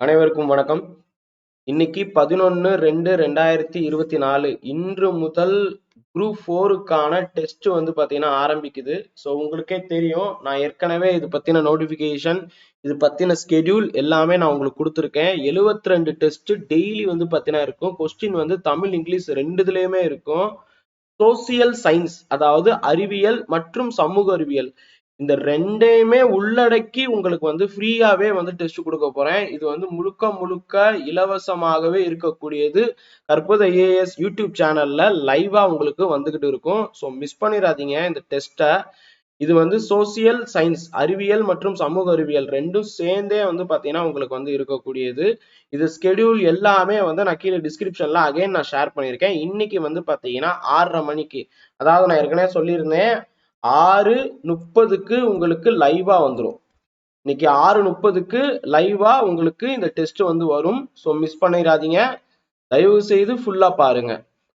அனைவருக்கும் வணக்கம். இன்னைக்கு பதினொன்னு ரெண்டு ரெண்டாயிரத்தி இருபத்தி நாலு. இன்று முதல் குரூப் ஃபோருக்கான டெஸ்ட் வந்து பாத்தீங்கன்னா ஆரம்பிக்குது. ஸோ உங்களுக்கே தெரியும். நான் ஏற்கனவே இது பத்தின நோட்டிபிகேஷன் இது பத்தின ஸ்கெடியூல் எல்லாமே நான் உங்களுக்கு கொடுத்துருக்கேன். 72 ரெண்டு டெஸ்ட் டெய்லி வந்து பாத்தீங்கன்னா இருக்கும். கொஸ்டின் வந்து தமிழ் இங்கிலீஷ் ரெண்டுதுலயுமே இருக்கும். சோசியல் சயின்ஸ் அதாவது அறிவியல் மற்றும் சமூக அறிவியல். இந்த ரெண்டையுமே உள்ளடக்கி உங்களுக்கு வந்து ஃப்ரீயாவே வந்து டெஸ்ட் கொடுக்க போறேன். இது வந்து முழுக்க முழுக்க இலவசமாகவே இருக்கக்கூடியது. கற்பது ஐஏஎஸ் யூடியூப் சேனல்ல லைவா உங்களுக்கு வந்துகிட்டு இருக்கும். ஸோ மிஸ் பண்ணிடாதீங்க இந்த டெஸ்ட்டை இது வந்து சோசியல் சயின்ஸ் அறிவியல் மற்றும் சமூக அறிவியல் ரெண்டும் சேர்ந்தே வந்து பார்த்தீங்கன்னா உங்களுக்கு வந்து இருக்கக்கூடியது. இது ஸ்கெடியூல் எல்லாமே வந்து நான் கீழே டிஸ்கிரிப்ஷன்ல அகைன் நான் ஷேர் பண்ணியிருக்கேன். இன்னைக்கு வந்து பார்த்தீங்கன்னா ஆறரை மணிக்கு. அதாவது நான் ஏற்கனவே சொல்லியிருந்தேன் ஆறு முப்பதுக்கு உங்களுக்கு லைவா வந்துடும் இன்னைக்கு ஆறு முப்பதுக்கு லைவா உங்களுக்கு இந்த டெஸ்ட் வந்து வரும். ஸோ மிஸ் பண்ணிடாதீங்க. தயவு செய்து ஃபுல்லா பாருங்க.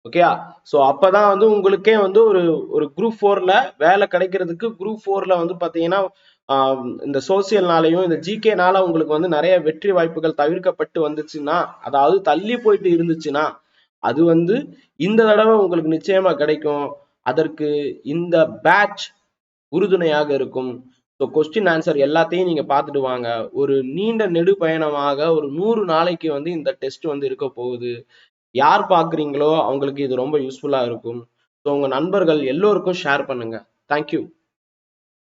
ஓகேயா ஸோ அப்பதான் வந்து உங்களுக்கே வந்து ஒரு ஒரு குரூப் ஃபோர்ல வேலை கிடைக்கிறதுக்கு குரூப் ஃபோர்ல வந்து பாத்தீங்கன்னா இந்த சோசியல்னாலையும் இந்த ஜிகேனால உங்களுக்கு வந்து நிறைய வெற்றி வாய்ப்புகள் தவிர்க்கப்பட்டு வந்துச்சுன்னா அதாவது தள்ளி போயிட்டு இருந்துச்சுன்னா அது வந்து இந்த தடவை உங்களுக்கு நிச்சயமா கிடைக்கும். அதற்கு இந்த பேட்ச் உறுதுணையாக இருக்கும். ஸோ கொஸ்டின் ஆன்சர் எல்லாத்தையும் நீங்க பார்த்துட்டு வாங்க. ஒரு நீண்ட நெடு பயணமாக ஒரு நூறு நாளைக்கு வந்து இந்த டெஸ்ட் வந்து இருக்க போகுது. யார் பார்க்குறீங்களோ அவங்களுக்கு இது ரொம்ப யூஸ்ஃபுல்லாக இருக்கும். ஸோ உங்கள் நண்பர்கள் எல்லோருக்கும் ஷேர் பண்ணுங்க. தேங்க்யூ